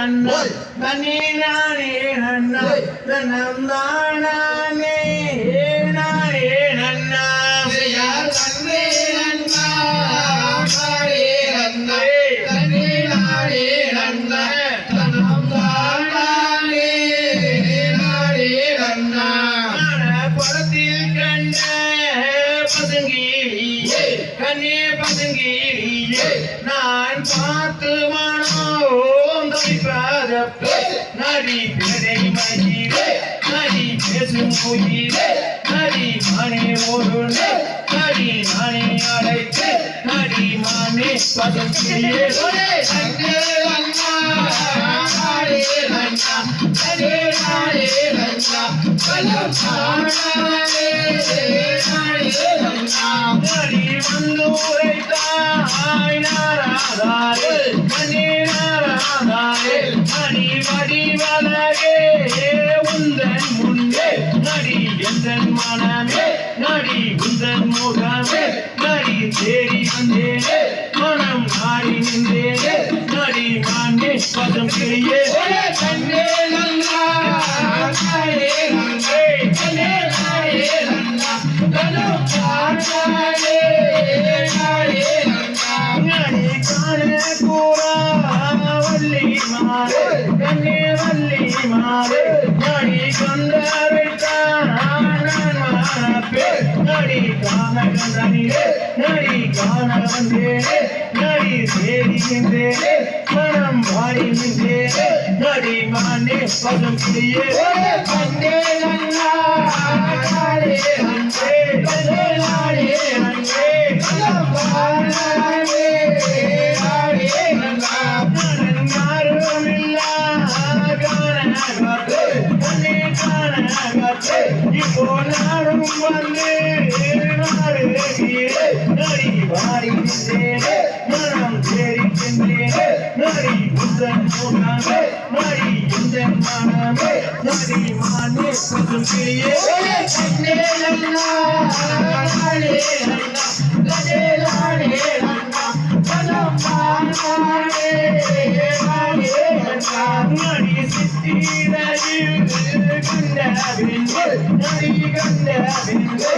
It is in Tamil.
தானே நாடே நன்னா படத்தில் கண்ட பதுங்கியே கண்ணே பதுங்கியே நான் பார்த்து மனோம் தவிப்பதப்பே நடி மயிலே நடி பேசும் உயிரே நடி மணி ஒரு. நடி மணி அழைத்து என்றன் மனமே நடி உந்தன் முகமே நடி தேடி வந்தேனே மனம் நாடி நின்றேனே நடி மாண்டே பதம் கிளியே காண கண்டனிலே நடி காண வந்தேனே நடி தேடுகின்றேனே மனம் பாடி நடி மானே பதம் கிளியே தன்னே நன்னா நாடே நன்னா தன்னே நாடே நன்னா தனம் தானே இப்போ நாடும் வந்தே நடி வாடி மனம் தேடிக்கின்றேனே நடி உந்தன் முகமே நடி இந்த மனமே நடி மானே கொஞ்சம் கிளியே தன்னே நன்னா நாடே நன்னா தன்னே நாடே நன்னா தனம் தானே நடி கண்ட பின்பு நடி கண்ட பின்பு